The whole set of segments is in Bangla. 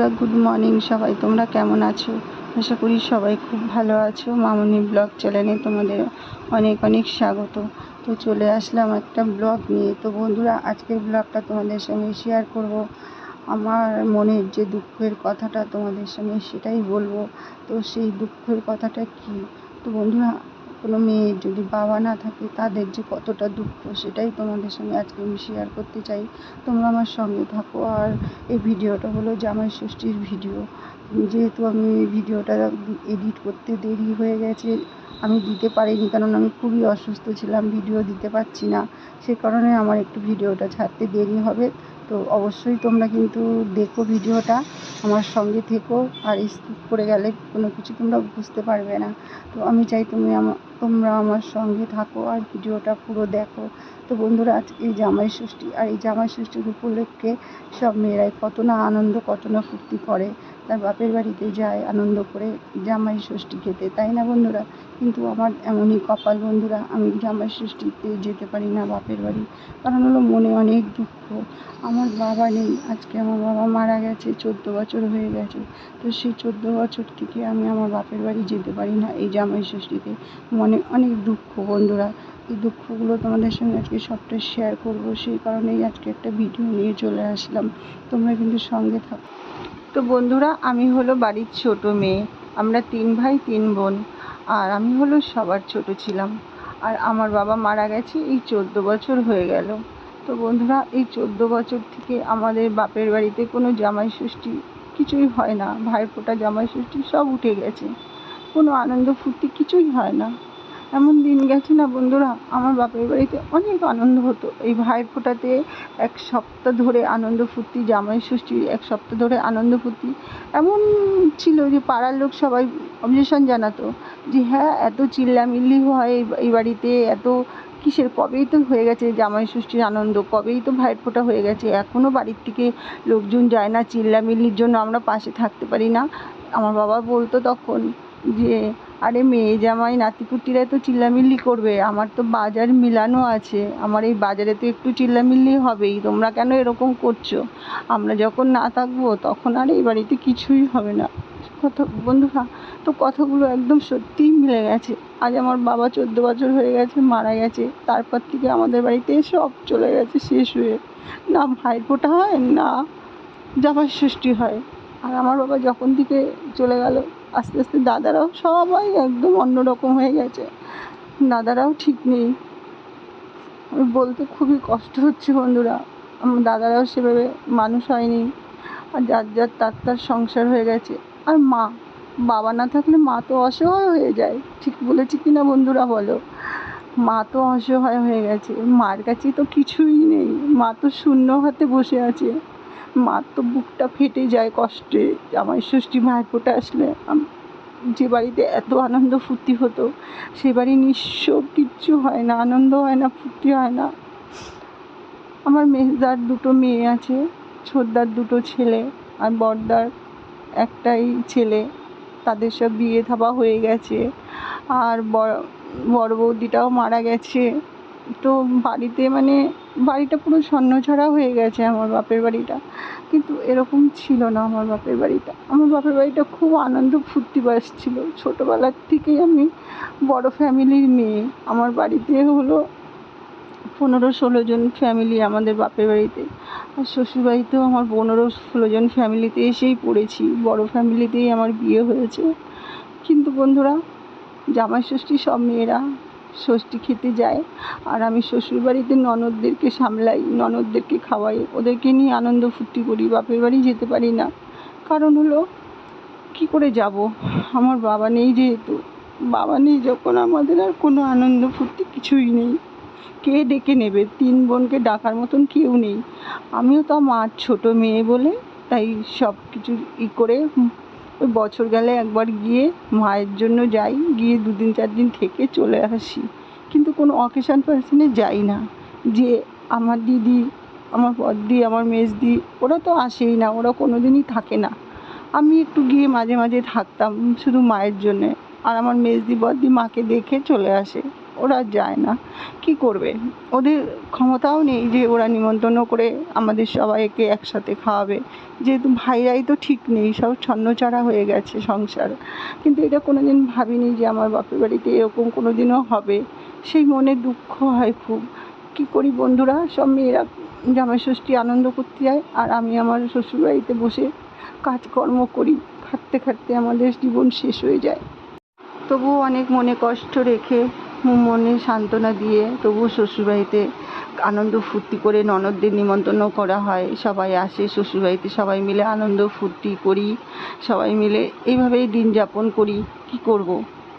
বন্ধুরা গুড মর্নিং সবাই। তোমরা কেমন আছো? আশা করি সবাই খুব ভালো আছো। মামনি ব্লগ চ্যানেলে তোমাদের অনেক অনেক স্বাগত। তো চলে আসলাম একটা ব্লগ নিয়ে। তো বন্ধুরা, আজকের ব্লগটা তোমাদের সঙ্গে শেয়ার করব। আমার মনের যে দুঃখের কথাটা তোমাদের সঙ্গে সেটাই বলব। তো সেই দুঃখের কথাটা কি? তো বন্ধুরা কোনো মেয়ের যদি বাবা না থাকে, তাদের যে কতটা দুঃখ সেটাই তোমাদের সঙ্গে আজকে আমি শেয়ার করতে চাই। তোমরা আমার সঙ্গে থাকো। আর এই ভিডিওটা হলো জামাই ষষ্ঠীর ভিডিও। যেহেতু আমি ভিডিওটা এডিট করতে দেরি হয়ে গেছে, আমি দিতে পারিনি, কারণ আমি খুবই অসুস্থ ছিলাম ভিডিও দিতে পারছি না। সে কারণে আমার একটু ভিডিওটা ছাড়তে দেরি হবে। তো অবশ্যই তোমরা কিন্তু দেখো ভিডিওটা, আমার সঙ্গে থেকো। আর স্কিপ করে গেলে কোনো কিছু তোমরা বুঝতে পারবে না। তো আমি চাই তুমি আমার তোমরা আমার সঙ্গে থাকো আর ভিডিওটা পুরো দেখো। তো বন্ধুরা, আজ এই জামাই ষষ্ঠী আর এই জামাই ষষ্ঠীর উপলক্ষে সব মেয়েরাই কত না আনন্দ, কত না ফুর্তি করে। তার বাপের বাড়িতে যায় আনন্দ করে জামাই ষষ্ঠী খেতে, তাই না বন্ধুরা? কিন্তু আমার এমনই কপাল বন্ধুরা, আমি জামাই ষষ্ঠীতে যেতে পারি না বাপের বাড়ি, কারণ হলো মনে অনেক দুঃখ। আমার বাবা নেই, আজকে আমার বাবা মারা গেছে, চোদ্দ বছর হয়ে গেছে। তো সেই চোদ্দ বছর থেকে আমি আমার বাপের বাড়ি যেতে পারি না এই জামাই ষষ্ঠীতে। মনে অনেক দুঃখ বন্ধুরা। এই দুঃখগুলো তোমাদের সঙ্গে আজকে সবটা শেয়ার করব। সেই কারণেই আজকে একটা ভিডিও নিয়ে চলে আসলাম। তোমরা কিন্তু সঙ্গে থাকো। তো বন্ধুরা, আমি হলো বাড়ির ছোট মেয়ে। আমরা তিন ভাই, তিন বোন। আর আমি হলো সবার ছোট ছিলাম। আর আমার বাবা মারা গেছে এই চোদ্দ বছর হয়ে গেল। তো বন্ধুরা, এই চোদ্দ বছর থেকে আমাদের বাপের বাড়িতে কোনো জামাই ষষ্ঠী কিছুই হয় না। ভাইফোঁটা জামাই ষষ্ঠী সব উঠে গেছে। কোনো আনন্দ ফুর্তি কিছুই হয় না। এমন দিন গেছে না বন্ধুরা, আমার বাপের বাড়িতে অনেক আনন্দ হতো। এই ভাইফোঁটাতে এক সপ্তাহ ধরে আনন্দ ফুর্তি, জামাই ষষ্ঠী এক সপ্তাহ ধরে আনন্দ ফুর্তি। এমন ছিল যে পাড়ার লোক সবাই অবজেশন জানাতো যে হ্যাঁ এত চিল্লামিল্লি হয় এই- এই বাড়িতে, এত কিসের? কবেই তো হয়ে গেছে জামাই ষষ্ঠীর আনন্দ, কবেই তো ভাইফোঁটা হয়ে গেছে। এখনও বাড়ির থেকে লোকজন যায় না, চিল্লামিল্লির জন্য আমরা পাশে থাকতে পারি না। আমার বাবা বলতো তখন যে আরে মেয়ে জামাই নাতিপুতিরা তো চিল্লামিল্লি করবে। আমার তো বাজার মিলানো আছে। আমার এই বাজারে তো একটু চিল্লামিল্লি হবেই। তোমরা কেন এরকম করছ? আমরা যখন না থাকব, তখন আর এই বাড়িতে কিছুই হবে না। কথা বন্ধুরা তো কথাগুলো একদম সত্যিই মিলে গেছে। আজ আমার বাবা চোদ্দ বছর হয়ে গেছে, মারা গেছে। তারপর থেকে আমাদের বাড়িতে সব চলে গেছে শেষ হয়ে। না ভাইফোঁটা হয়, না জামাই ষষ্ঠী হয়। আর আমার বাবা যখন থেকে চলে গেল আস্তে আস্তে দাদারাও সবাই একদম অন্যরকম হয়ে গেছে। দাদারাও ঠিক নেই। আমি বলতে খুবই কষ্ট হচ্ছে বন্ধুরা। আমার দাদারাও সেভাবে মানুষ হয়নি। আর যার যার তার তার সংসার হয়ে গেছে। আর মা, বাবা না থাকলে মা তো অসহায় হয়ে যায়। ঠিক বলেছি কি না বন্ধুরা বলো? মা তো অসহায় হয়ে গেছে। মার কাছে তো কিছুই নেই। মা তো শূন্য হাতে বসে আছে। মার তো বুকটা ফেটে যায় কষ্টে। জামাই ষষ্ঠী ভাইফোঁটা আসলে যে বাড়িতে এত আনন্দ ফুর্তি হতো, সে বাড়ি নিঃস্ব কিচ্ছু হয় না, আনন্দ হয় না, ফুর্তি হয় না। আমার মেজদার দুটো মেয়ে আছে, ছোটদার দুটো ছেলে আর বড়দার একটাই ছেলে। তাদের সব বিয়ে থাবা হয়ে গেছে আর বড় বড় বৌদিটাও মারা গেছে। তো বাড়িতে মানে বাড়িটা পুরো ছন্নছাড়া হয়ে গেছে আমার বাপের বাড়িটা। কিন্তু এরকম ছিল না আমার বাপের বাড়িটা। আমার বাপের বাড়িটা খুব আনন্দ ফুর্তিবাস ছিল। ছোটোবেলার থেকেই আমি বড় ফ্যামিলির মেয়ে। আমার বাড়িতে হলো পনেরো ষোলো জন ফ্যামিলি আমাদের বাপের বাড়িতে। আর শ্বশুরবাড়িতেও আমার পনেরো ষোলো জন ফ্যামিলিতে এসেই পড়েছি। বড় ফ্যামিলিতেই আমার বিয়ে হয়েছে। কিন্তু বন্ধুরা জামাই ষষ্ঠী সব মেয়েরা ষষ্ঠী খেতে যায় আর আমি শ্বশুরবাড়িতে ননদদেরকে সামলাই, ননদদেরকে খাওয়াই। ওদেরকে নিয়ে আনন্দ ফুর্তি করি, বাপের বাড়ি যেতে পারি না। কারণ হলো, কী করে যাব? আমার বাবা নেই যেহেতু। বাবা নেই যখন আমাদের আর কোনো আনন্দ ফুর্তি কিছুই নেই। কে ডেকে নেবে? তিন বোনকে ডাকার মতন কেউ নেই। আমিও তো মার ছোট মেয়ে বলে তাই সব কিছু ই করে ওই বছর গেলে একবার গিয়ে মায়ের জন্য যাই, গিয়ে দুদিন চার দিন থেকে চলে আসি। কিন্তু কোনো অকেশান ফাংশানে যাই না। যে আমার দিদি, আমার বড়দি, আমার মেজদি, ওরা তো আসেই না, ওরা কোনো দিনই থাকে না। আমি একটু গিয়ে মাঝে মাঝে থাকতাম শুধু মায়ের জন্যে। আর আমার মেজদি, বড়দি মাকে দেখে চলে আসে। ওরা যায় না। কি করবে? ওদের ক্ষমতাও নেই যে ওরা নিমন্ত্রণ করে আমাদের সবাইকে একসাথে খাওয়াবে। যেহেতু ভাইরাই তো ঠিক নেই, সব ছন্নছাড়া হয়ে গেছে সংসার। কিন্তু এটা কোনো দিন ভাবিনি যে আমার বাপের বাড়িতে এরকম কোনো দিনও হবে। সেই মনে দুঃখ হয় খুব। কী করি বন্ধুরা? সব মেয়েরা জামাই ষষ্ঠী আনন্দ করতে যায় আর আমি আমার শ্বশুরবাড়িতে বসে কাজকর্ম করি। খাটতে খাটতে আমাদের জীবন শেষ হয়ে যায়। তবুও অনেক মনে কষ্ট রেখে মনে সান্ত্বনা দিয়ে তবুও শ্বশুরবাড়িতে আনন্দ ফুর্তি করে ননদদের নিমন্ত্রণ করা হয় সবাই আসে শ্বশুরবাড়িতে, সবাই মিলে আনন্দ ফুর্তি করি, সবাই মিলে এইভাবেই দিন যাপন করি কি করব।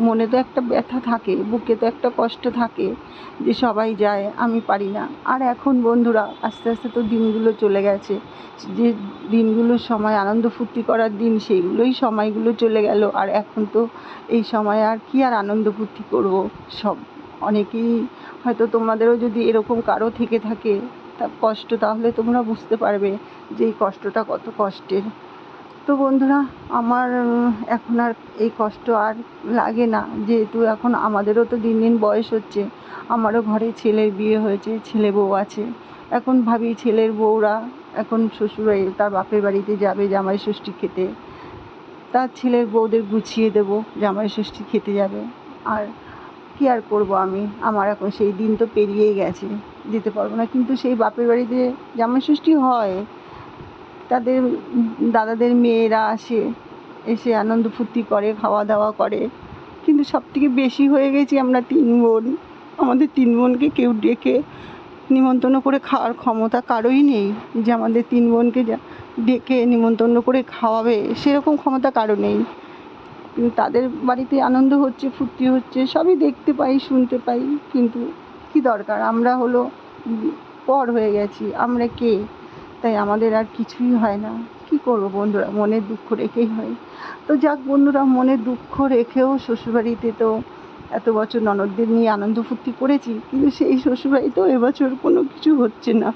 মনে তো একটা ব্যথা থাকে, বুকে তো একটা কষ্ট থাকে যে সবাই যায়, আমি পারি না। আর এখন বন্ধুরা, আস্তে আস্তে তো দিনগুলো চলে গেছে। যে দিনগুলোর সময়, আনন্দ ফুর্তি করার দিন, সেইগুলোই সময়গুলো চলে গেল। আর এখন তো এই সময় আর কি আর আনন্দ ফুর্তি করব? সব অনেকেই হয়তো তোমাদেরও যদি এরকম কারও থেকে থাকে, তা কষ্ট তাহলে তোমরা বুঝতে পারবে যে এই কষ্টটা কত কষ্টের। তো বন্ধুরা, আমার এখন আর এই কষ্ট আর লাগে না। যেহেতু এখন আমাদেরও তো দিন দিন বয়স হচ্ছে। আমারও ঘরে ছেলের বিয়ে হয়েছে, ছেলে বউ আছে। এখন ভাবি ছেলের বউরা এখন শ্বশুরবাড়ি তার বাপের বাড়িতে যাবে জামাই ষষ্ঠী খেতে। তার ছেলের বউদের গুছিয়ে দেবো, জামাই ষষ্ঠী খেতে যাবে। আর কি আর করব আমি? আমার এখন সেই দিন তো পেরিয়েই গেছে, যেতে পারব না। কিন্তু সেই বাপের বাড়িতে জামাই ষষ্ঠী হয়। তাদের দাদাদের মেয়েরা আসে, এসে আনন্দ ফুর্তি করে, খাওয়া দাওয়া করে। কিন্তু সব থেকে বেশি হয়ে গেছি আমরা তিন বোন। আমাদের তিন বোনকে কেউ ডেকে নিমন্ত্রণ করে খাওয়ার ক্ষমতা কারোই নেই। যে আমাদের তিন বোনকে ডেকে নিমন্ত্রণ করে খাওয়াবে, সেরকম ক্ষমতা কারও নেই। কিন্তু তাদের বাড়িতে আনন্দ হচ্ছে, ফুর্তি হচ্ছে, সবই দেখতে পাই, শুনতে পাই। কিন্তু কি দরকার? আমরা হলো পর হয়ে গেছি। আমরা কে? তাই আমাদের আর কিছুই হয় না। কি করব বন্ধুরা? মনের দুঃখ রেখেই হয়। তো যাক বন্ধুরা, মনের দুঃখ রেখেও শ্বশুরবাড়িতে তো এত বছর ননদদের নিয়ে আনন্দ ফুর্তি করেছি, কিন্তু সেই শ্বশুরবাড়িতেও এবছর কোনো কিছু হচ্ছে না।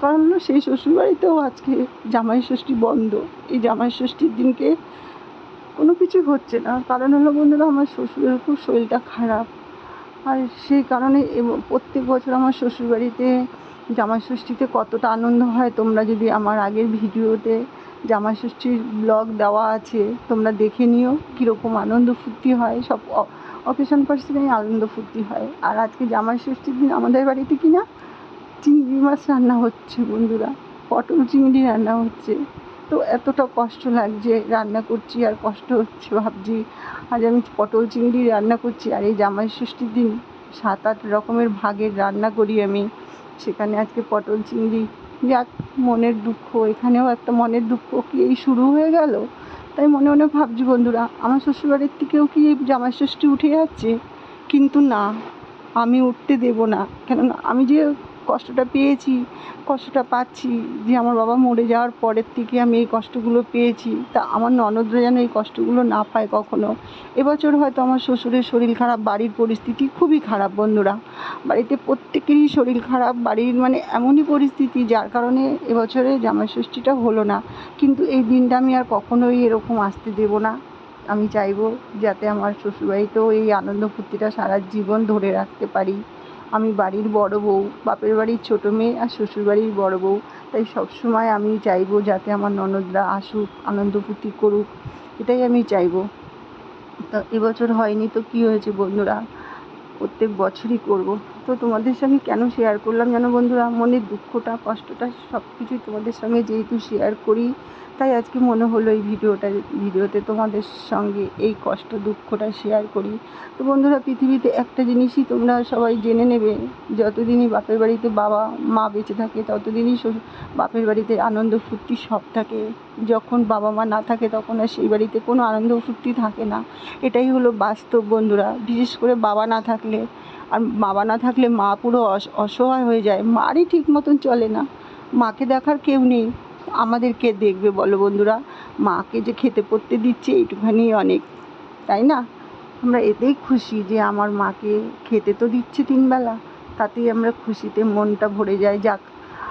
কারণ হলো সেই শ্বশুরবাড়িতেও আজকে জামাই ষষ্ঠী বন্ধ। এই জামাই ষষ্ঠীর দিনকে কোনো কিছু হচ্ছে না। কারণ হলো বন্ধুরা, আমার শ্বশুরের খুব শরীরটা খারাপ। আর সেই কারণে এব- প্রত্যেক বছর আমার শ্বশুরবাড়িতে জামাই ষষ্ঠীতে কতটা আনন্দ হয়, তোমরা যদি আমার আগের ভিডিওতে জামাই ষষ্ঠীর ব্লগ দেওয়া আছে, তোমরা দেখে নিও কীরকম আনন্দ ফুর্তি হয়, সব অকেশন পার্সেন্টেই আনন্দ ফুর্তি হয়। আর আজকে জামাই ষষ্ঠীর দিন আমাদের বাড়িতে কি না? চিংড়ি মাছ রান্না হচ্ছে বন্ধুরা, পটল চিংড়ি রান্না হচ্ছে। তো এতটা কষ্ট লাগছে রান্না করছি আর কষ্ট হচ্ছে ভাবছি, আজ আমি পটল চিংড়ি রান্না করছি আর এই জামাই ষষ্ঠীর দিন সাত আট রকমের ভাগের রান্না করি আমি। সেখানে আজকে পটল চিংড়ি, যাক, মনের দুঃখ, এখানেও একটা মনের দুঃখ কি এই শুরু হয়ে গেল? তাই মনে মনে ভাবছি বন্ধুরা, আমার শ্বশুরবাড়ির থেকেও কি এই জামাই ষষ্ঠী উঠে যাচ্ছে? কিন্তু না, আমি উঠতে দেব না। কেননা আমি যে কষ্টটা পেয়েছি, কষ্টটা পাচ্ছি যে আমার বাবা মরে যাওয়ার পরের থেকে আমি এই কষ্টগুলো পেয়েছি। তা আমার ননদরা যেন এই কষ্টগুলো না পায় কখনো। এবছর হয়তো আমার শ্বশুরের শরীর খারাপ, বাড়ির পরিস্থিতি খুবই খারাপ বন্ধুরা। বাড়িতে প্রত্যেকেরই শরীর খারাপ, বাড়ির মানে এমনই পরিস্থিতি যার কারণে এবছরে জামাই ষষ্ঠীটা হলো না। কিন্তু এই দিনটা আমি আর কখনোই এরকম আসতে দেব না। আমি চাইব যাতে আমার শ্বশুরবাড়িতেও এই আনন্দ ফুর্তিটা সারা জীবন ধরে রাখতে পারি। আমি বাড়ির বড় বউ, বাপের বাড়ির ছোটো মেয়ে আর শ্বশুর বাড়ির বড় বউ। তাই সবসময় আমি চাইব যাতে আমার ননদরা আসুক, আনন্দ ফুর্তি করুক, এটাই আমি চাইব। তা এবছর হয়নি তো কী হয়েছে বন্ধুরা? প্রত্যেক বছরই করব। তো তোমাদের সঙ্গে কেন শেয়ার করলাম জানো বন্ধুরা? মনের দুঃখটা, কষ্টটা সব কিছুই তোমাদের সঙ্গে যেহেতু শেয়ার করি, তাই আজকে মনে হলো এই ভিডিওটা, ভিডিওতে তোমাদের সঙ্গে এই কষ্ট, দুঃখটা শেয়ার করি। তো বন্ধুরা, পৃথিবীতে একটা জিনিসই তোমরা সবাই জেনে নেবে, যতদিনই বাপের বাড়িতে বাবা, মা বেঁচে থাকে, ততদিনই বাপের বাড়িতে আনন্দ ফুর্তি সব থাকে। যখন বাবা মা না থাকে, তখন আর সেই বাড়িতে কোনো আনন্দ ফুর্তি থাকে না। এটাই হলো বাস্তব বন্ধুরা। বিশেষ করে বাবা না থাকলে আর বাবা না থাকলে মা পুরো অস- অসহায় হয়ে যায়। মারই ঠিক মতন চলে না। মাকে দেখার কেউ নেই। আমাদের কে দেখবে বলো বন্ধুরা? মাকে যে খেতে পড়তে দিচ্ছে এইটুখানি অনেক, তাই না? আমরা এতেই খুশি যে আমার মাকে খেতে তো দিচ্ছে তিনবেলা। তাতেই আমরা খুশিতে মনটা ভরে যায়। যাক,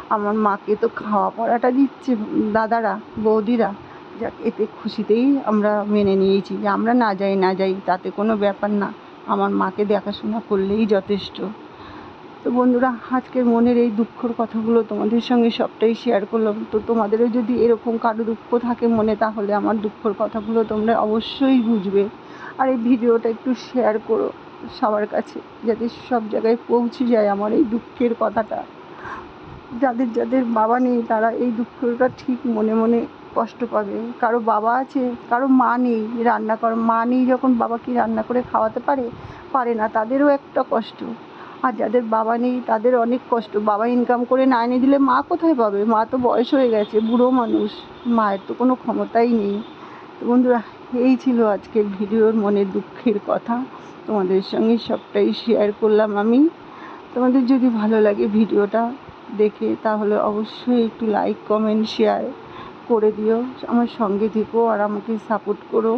আমার মাকে তো খাওয়া পড়াটা দিচ্ছে দাদারা, বৌদিরা। যাক, এতে খুশিতেই আমরা মেনে নিয়েছি যে আমরা না যাই না যাই, তাতে কোনো ব্যাপার না। আমার মাকে দেখাশোনা করলেই যথেষ্ট। তো বন্ধুরা, আজকের মনের এই দুঃখর কথাগুলো তোমাদের সঙ্গে সবটাই শেয়ার করলাম। তো তোমাদেরও যদি এরকম কারও দুঃখ থাকে মনে, তাহলে আমার দুঃখর কথাগুলো তোমরা অবশ্যই বুঝবে। আর এই ভিডিওটা একটু শেয়ার করো সবার কাছে, যাতে সব জায়গায় পৌঁছে যায় আমার এই দুঃখের কথাটা। যাদের যাদের বাবা নেই, তারা এই দুঃখটা ঠিক মনে মনে কষ্ট পাবে। কারও বাবা আছে, কারও মা নেই রান্না কর, মা নেই যখন বাবা কি রান্না করে খাওয়াতে পারে পারে না, তাদেরও একটা কষ্ট। আর যাদের বাবা নেই তাদের অনেক কষ্ট। বাবা ইনকাম করে না এনে দিলে মা কোথায় পাবে? মা তো বয়স হয়ে গেছে, বুড়ো মানুষ, মায়ের তো কোনো ক্ষমতাই নেই। তো বন্ধুরা, এই ছিল আজকের ভিডিওর মনের দুঃখের কথা। তোমাদের সঙ্গে সবটাই শেয়ার করলাম আমি। তোমাদের যদি ভালো লাগে ভিডিওটা দেখে, তাহলে অবশ্যই একটু লাইক কমেন্ট শেয়ার করে দিও, আমার সঙ্গে থেকো আর আমাকে সাপোর্ট করো।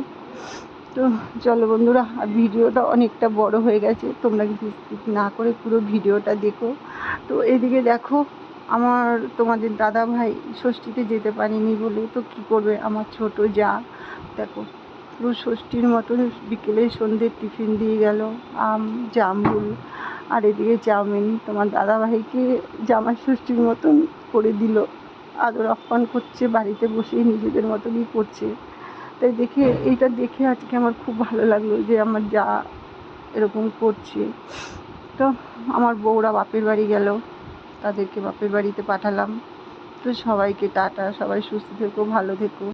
তো চলো বন্ধুরা, আর ভিডিওটা অনেকটা বড় হয়ে গেছে, তোমরা কিন্তু skip না করে পুরো ভিডিওটা দেখো। তো এদিকে দেখো, আমার তোমাদের দাদা ভাই ষষ্ঠীতে যেতে পারিনি বলে, তো কি করবে আমার ছোট যা। দেখো, পুরো ষষ্ঠীর মতন বিকেলে সন্ধ্যের টিফিন দিয়ে গেল, আম, জামরুল, আর এদিকে চাউমিন। তোমার দাদা ভাইকে জামাই ষষ্ঠীর মতন করে দিল। আদর আপ্যায়ন করছে, বাড়িতে বসেই নিজেদের মতনই করছে। তাই দেখে, এইটা দেখে আজকে আমার খুব ভালো লাগল যে আমার যা এরকম করছে। তো আমার বউরা বাপের বাড়ি গেল, তাদেরকে বাপের বাড়িতে পাঠালাম। তো সবাইকে টাটা, সবাই সুস্থ থেকো, ভালো থেকো।